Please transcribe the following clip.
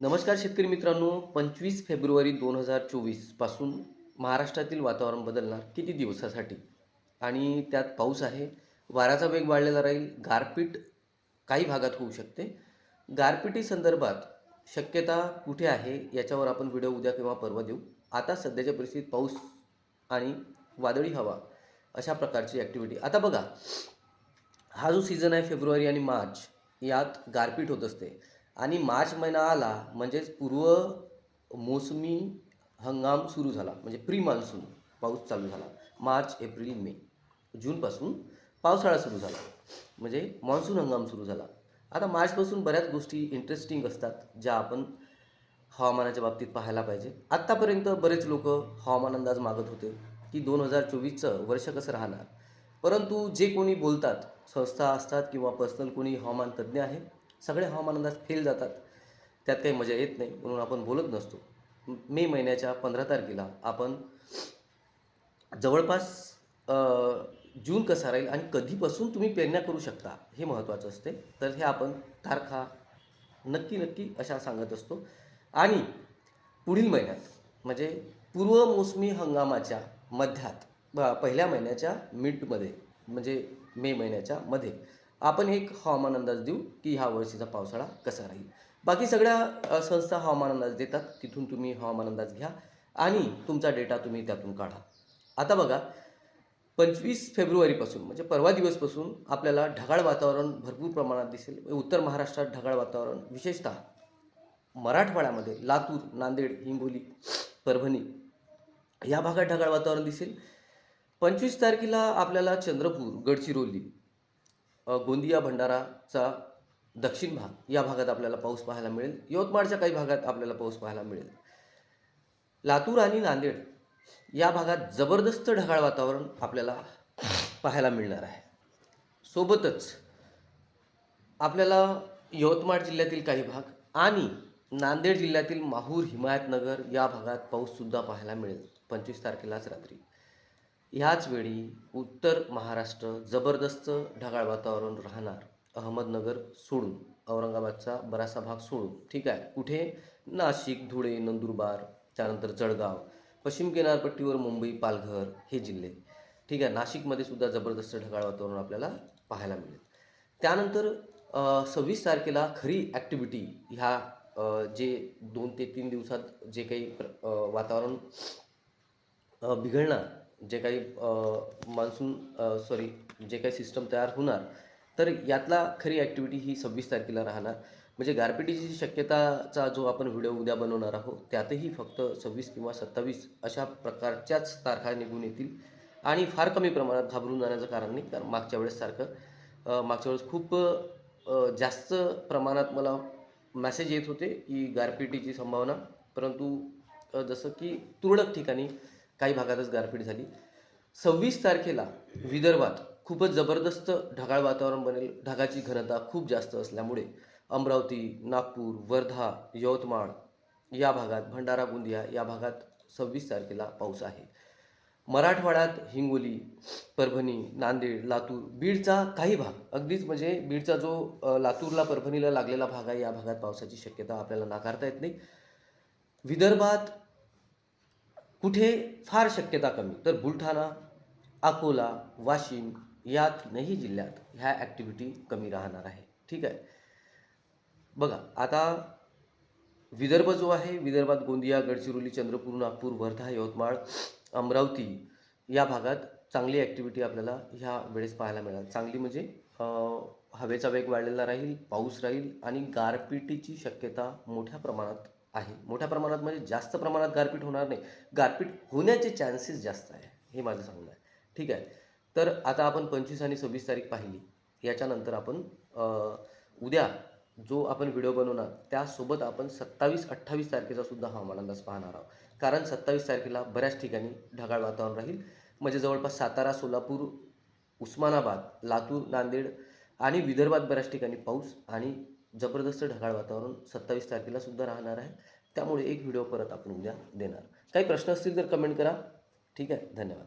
नमस्कार शेतकरी मित्रांनो पंचवीस फेब्रुवारी दोन हजार चोवीसपासून महाराष्ट्रातील वातावरण बदलणार किती दिवसासाठी? आणि त्यात पाऊस आहे वाराचा वेग वाढलेला राहील गारपीट काही भागात होऊ शकते. गारपिटी संदर्भात शक्यता कुठे आहे याच्यावर आपण व्हिडिओ उद्या किंवा परवा देऊ. आता सध्याच्या परिस्थितीत पाऊस आणि वादळी हवा अशा प्रकारची ॲक्टिव्हिटी आता बघा हा जो सीझन आहे फेब्रुवारी आणि मार्च यात गारपीट होत असते. आणि मार्च महिना आला म्हणजेच पूर्व मोसमी हंगाम सुरू झाला म्हणजे प्री मान्सून पाऊस चालू झाला मार्च एप्रिल मे जूनपासून पावसाळा सुरू झाला म्हणजे मान्सून हंगाम सुरू झाला. आता मार्चपासून बऱ्याच गोष्टी इंटरेस्टिंग असतात ज्या आपण हवामानाच्या बाबतीत पाहायला पाहिजे. आत्तापर्यंत बरेच लोक हवामान अंदाज मागत होते की दोन हजार चोवीसचं वर्ष कसं राहणार. परंतु जे कोणी बोलतात संस्था असतात किंवा पर्सनल कोणी हवामान तज्ज्ञ आहे सगळे हवामान अंदाज फेल जातात. त्यात काही मजा येत नाही म्हणून आपण बोलत नसतो. मे महिन्याच्या पंधरा तारखेला आपण जवळपास जून कसा राहील आणि कधीपासून तुम्ही पेरण्या करू शकता हे महत्त्वाचं असते. तर हे आपण तारखा नक्की नक्की अशा सांगत असतो. आणि पुढील महिन्यात म्हणजे पूर्व मोसमी हंगामाच्या मध्यात पहिल्या महिन्याच्या मिडमध्ये म्हणजे मे महिन्याच्या मध्ये आपण एक हवामान अंदाज देऊ की ह्या वर्षीचा पावसाळा कसा राहील. बाकी सगळ्या संस्था हवामान अंदाज देतात तिथून तुम्ही हवामान अंदाज घ्या आणि तुमचा डेटा तुम्ही त्यातून काढा. आता बघा पंचवीस फेब्रुवारीपासून म्हणजे परवा दिवसपासून आपल्याला ढगाळ वातावरण भरपूर प्रमाणात दिसेल. उत्तर महाराष्ट्रात ढगाळ वातावरण विशेषतः मराठवाड्यामध्ये लातूर नांदेड हिंगोली परभणी या भागात ढगाळ वातावरण दिसेल. पंचवीस तारखेला आपल्याला चंद्रपूर गडचिरोली गोंदिया भंडाराचा दक्षिण भाग या भागात आपल्याला पाऊस पाहायला मिळेल. यवतमाळच्या काही भागात आपल्याला पाऊस पाहायला मिळेल. लातूर आणि नांदेड या भागात जबरदस्त ढगाळ वातावरण आपल्याला पाहायला मिळणार आहे. सोबतच आपल्याला यवतमाळ जिल्ह्यातील काही भाग आणि नांदेड जिल्ह्यातील माहूर हिमायतनगर या भागात पाऊससुद्धा पाहायला मिळेल. पंचवीस तारखेलाच रात्री. ह्याच वेळी उत्तर महाराष्ट्र जबरदस्त ढगाळ वातावरण राहणार. अहमदनगर सोडून औरंगाबादचा बराचसा भाग सोडून. ठीक आहे कुठे? नाशिक धुळे नंदुरबार त्यानंतर जळगाव पश्चिम किनारपट्टीवर मुंबई पालघर हे जिल्हे. ठीक आहे नाशिकमध्ये सुद्धा जबरदस्त ढगाळ वातावरण आपल्याला पाहायला मिळेल. त्यानंतर सव्वीस तारखेला खरी ॲक्टिव्हिटी ह्या जे दोन ते तीन दिवसात जे काही प्र- वातावरण बिघडणार जे काही मान्सून सॉरी जे काही सिस्टम तयार होणार तर यातला खरी ॲक्टिव्हिटी ही सव्वीस तारखेला राहणार. म्हणजे गारपिटीची शक्यताचा जो आपण व्हिडिओ उद्या बनवणार आहोत त्यातही फक्त सव्वीस किंवा सत्तावीस अशा प्रकारच्याच तारखा निघून येतील. आणि फार कमी प्रमाणात घाबरून जाण्याचं कारण नाही कारण मागच्या वेळेससारखं मागच्या वेळेस खूप जास्त प्रमाणात मला मॅसेज येत होते की गारपिटीची संभावना परंतु जसं की तुरळक ठिकाणी काही भागातच गारपीट झाली. सव्वीस तारखेला विदर्भात खूपच जबरदस्त ढगाळ वातावरण बनेल. ढगाची घनता खूप जास्त असल्यामुळे अमरावती नागपूर वर्धा यवतमाळ या भागात भंडारा गोंदिया या भागात सव्वीस तारखेला पाऊस आहे. मराठवाड्यात हिंगोली परभणी नांदेड लातूर बीडचा काही भाग अगदीच म्हणजे बीडचा जो लातूरला परभणीला लागलेला भाग आहे या भागात पावसाची शक्यता आपल्याला नाकारता येत नाही. विदर्भात कुठे फार शक्यता कमी. तर बुलढाणा अकोला वाशिम या तीनही जिल्ह्यात ह्या ॲक्टिव्हिटी कमी राहणार आहे. ठीक आहे? बघा आता विदर्भ जो आहे विदर्भात गोंदिया गडचिरोली चंद्रपूर नागपूर वर्धा यवतमाळ अमरावती या भागात चांगली ॲक्टिव्हिटी आपल्याला ह्या वेळेस पाहायला मिळाल चांगली म्हणजे हवेचा वेग वाढलेला राहील पाऊस राहील आणि गारपिटीची शक्यता मोठ्या प्रमाणात आहे. मोठ्या प्रमाणात म्हणजे जास्त प्रमाणात गारपीट होणार नाही. गारपीट होण्याचे चान्सेस जास्त आहे हे माझं सांगणं आहे. ठीक आहे? तर आता आपण पंचवीस आणि सव्वीस तारीख पाहिली. याच्यानंतर आपण उद्या जो आपण व्हिडिओ बनवणार त्यासोबत आपण सत्तावीस अठ्ठावीस तारखेचा सुद्धा हवामान अंदाज पाहणार आहोत. कारण सत्तावीस तारखेला बऱ्याच ठिकाणी ढगाळ वातावरण राहील. म्हणजे जवळपास सातारा सोलापूर उस्मानाबाद लातूर नांदेड आणि विदर्भात बऱ्याच ठिकाणी पाऊस आणि जबरदस्त ढगाळ वातावरण सत्तावीस तारखेला सुद्धा राहणार आहे. त्यामुळे एक व्हिडिओ परत आपण उद्या देणार. काही प्रश्न असतील तर कमेंट करा. ठीक आहे? धन्यवाद.